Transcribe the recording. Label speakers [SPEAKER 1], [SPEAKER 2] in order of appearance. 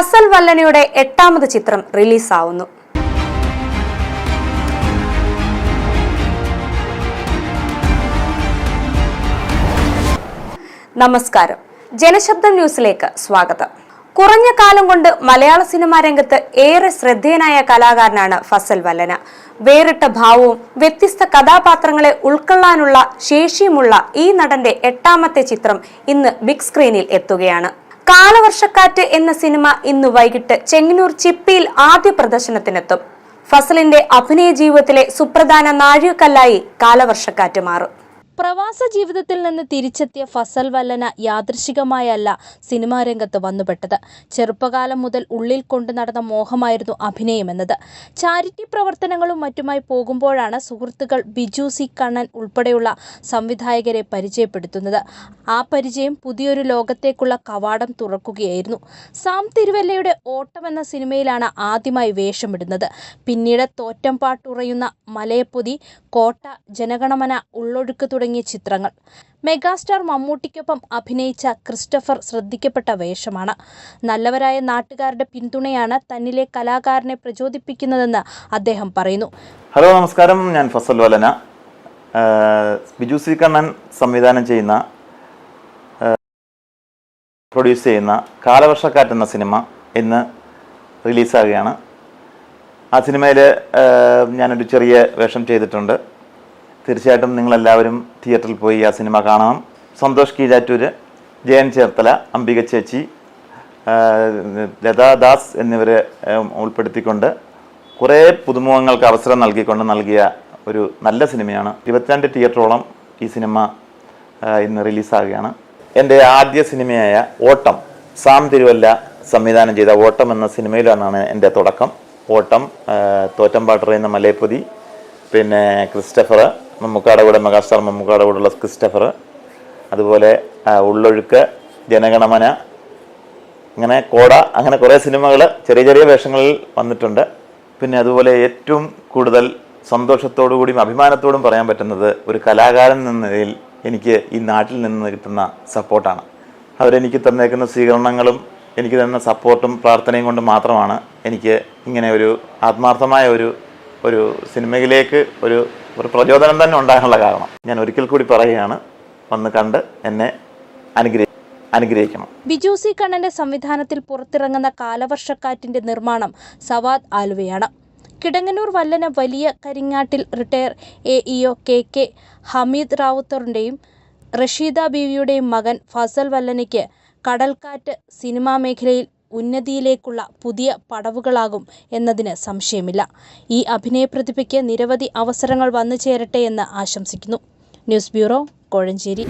[SPEAKER 1] ഫസൽ വല്ലനയുടെ എട്ടാമത് ചിത്രം റിലീസാവുന്നു. നമസ്കാരം. ജനശബ്ദം ന്യൂസിലേക്ക് സ്വാഗതം. കുറഞ്ഞ കാലം കൊണ്ട് മലയാള സിനിമാ രംഗത്ത് ഏറെ ശ്രദ്ധേയനായ കലാകാരനാണ് ഫസൽ വല്ലന. വേറിട്ട ഭാവവും വ്യത്യസ്ത കഥാപാത്രങ്ങളെ ഉൾക്കൊള്ളാനുള്ള ശേഷിയുമുള്ള ഈ നടന്റെ എട്ടാമത്തെ ചിത്രം ഇന്ന് ബിഗ് സ്ക്രീനിൽ എത്തുകയാണ്. കാലവർഷക്കാറ്റ് എന്ന സിനിമ ഇന്ന് വൈകിട്ട് ചെങ്ങന്നൂർ ചിപ്പിയിൽ ആദ്യ പ്രദർശനത്തിനെത്തും. ഫസലിന്റെ അഭിനയ ജീവിതത്തിലെ സുപ്രധാന നാഴികക്കല്ലായി കാലവർഷക്കാറ്റ് മാറും.
[SPEAKER 2] പ്രവാസ ജീവിതത്തിൽ നിന്ന് തിരിച്ചെത്തിയ ഫസൽ വല്ലന യാദൃശികമായല്ല സിനിമാ രംഗത്ത് വന്നുപെട്ടത്. ചെറുപ്പകാലം മുതൽ ഉള്ളിൽ കൊണ്ടു നടന്ന മോഹമായിരുന്നു അഭിനയമെന്നത് ചാരിറ്റി പ്രവർത്തനങ്ങളും മറ്റുമായി പോകുമ്പോഴാണ് സുഹൃത്തുക്കൾ ബിജു സി കണ്ണൻ ഉൾപ്പെടെയുള്ള സംവിധായകരെ പരിചയപ്പെടുത്തുന്നത്. ആ പരിചയം പുതിയൊരു ലോകത്തേക്കുള്ള കവാടം തുറക്കുകയായിരുന്നു. സാം തിരുവല്ലയുടെ ഓട്ടം എന്ന സിനിമയിലാണ് ആദ്യമായി വേഷമിടുന്നത്. പിന്നീട് തോറ്റം പാട്ടുറയുന്ന മലയപ്പൊതി കോട്ട ജനഗണമന ഉള്ളൊഴുക്ക് തുടങ്ങിയ ചിത്രങ്ങൾ. മെഗാസ്റ്റാർ മമ്മൂട്ടിക്കൊപ്പം അഭിനയിച്ച ക്രിസ്റ്റഫർ ശ്രദ്ധിക്കപ്പെട്ട വേഷമാണ്. നല്ലവരായ നാട്ടുകാരുടെ പിന്തുണയാണ് തന്നിലെ കലാകാരനെ പ്രചോദിപ്പിക്കുന്നതെന്ന് അദ്ദേഹം പറയുന്നു.
[SPEAKER 3] ഹലോ നമസ്കാരം. ഞാൻ ഫസൽ വലന. ബിജു സി കണ്ണൻ സംവിധാനം ചെയ്യുന്ന പ്രൊഡ്യൂസ് ചെയ്യുന്ന കാലവർഷക്കാറ്റ് എന്ന സിനിമ ഇന്ന് റിലീസാകുകയാണ്. ആ സിനിമയിൽ ഞാനൊരു ചെറിയ വേഷം ചെയ്തിട്ടുണ്ട്. തീർച്ചയായിട്ടും നിങ്ങളെല്ലാവരും തിയേറ്ററിൽ പോയി ആ സിനിമ കാണണം. സന്തോഷ് കീഴാറ്റൂർ ജയൻ ചേർത്തല അംബിക ചേച്ചി ലതാദാസ് ലതാ ദാസ് എന്നിവരെ ഉൾപ്പെടുത്തിക്കൊണ്ട് കുറേ പുതുമുഖങ്ങൾക്ക് അവസരം നൽകിക്കൊണ്ട് നൽകിയ ഒരു നല്ല സിനിമയാണ്. ഇരുപത്തിരണ്ട് തിയേറ്ററോളം ഈ സിനിമ ഇന്ന് റിലീസാകുകയാണ് എന്റെ ആദ്യ സിനിമയായ ഓട്ടം സാം തിരുവല്ല സംവിധാനം ചെയ്ത ഓട്ടം എന്ന സിനിമയിലാണ് എന്റെ തുടക്കം. ഓട്ടം ആഹ് എന്ന മലയപ്പൊതി പിന്നെ ക്രിസ്റ്റഫർ മമ്മൂക്കാടെ കൂടെ മെഗാസ്റ്റാർ മമ്മൂക്കാടെ ക്രിസ്റ്റഫർ അതുപോലെ ഉള്ളൊഴുക്ക് ജനഗണമന അങ്ങനെ കോട അങ്ങനെ കുറേ സിനിമകൾ ചെറിയ ചെറിയ വേഷങ്ങളിൽ വന്നിട്ടുണ്ട്. പിന്നെ അതുപോലെ ഏറ്റവും കൂടുതൽ സന്തോഷത്തോടു കൂടിയും അഭിമാനത്തോടും പറയാൻ പറ്റുന്നത് ഒരു കലാകാരൻ എന്ന നിലയിൽ എനിക്ക് ഈ നാട്ടിൽ നിന്ന് കിട്ടുന്ന സപ്പോർട്ടാണ്. അവരെനിക്ക് തന്നേക്കുന്ന സ്വീകരണങ്ങളും എനിക്ക് തന്ന സപ്പോർട്ടും പ്രാർത്ഥനയും കൊണ്ട് മാത്രമാണ് എനിക്ക് ഇങ്ങനെ ഒരു ആത്മാർത്ഥമായ ഒരു ഒരു സിനിമയിലേക്ക് ഒരു ഒരു പ്രചോദനം തന്നെ ഉണ്ടാകാനുള്ള കാരണം. ഞാൻ ഒരിക്കൽ കൂടി പറയുകയാണ് വന്ന് കണ്ട് എന്നെ അനുഗ്രഹി അനുഗ്രഹിക്കണം.
[SPEAKER 2] ബിജു സി കണ്ണന്റെ സംവിധാനത്തിൽ പുറത്തിറങ്ങുന്ന കാലവർഷക്കാറ്റിന്റെ നിർമ്മാണം സവാദ് ആലുവയാണ്. കിടങ്ങനൂർ വല്ലന വലിയ Karingattil retired A EO K K Hameed റാവുത്തറിന്റെയും Rasheeda ബീവിയുടെയും മകൻ ഫസൽ വല്ലനയ്ക്ക് കടൽക്കാറ്റ് സിനിമാ മേഖലയിൽ ഉന്നതിയിലേക്കുള്ള പുതിയ പടവുകളാകും എന്നതിന് സംശയമില്ല. ഈ അഭിനയ പ്രതിഭയ്ക്ക് നിരവധി അവസരങ്ങൾ വന്നു ചേരട്ടെ എന്ന് ആശംസിക്കുന്നു. News bureau Kozhencherry.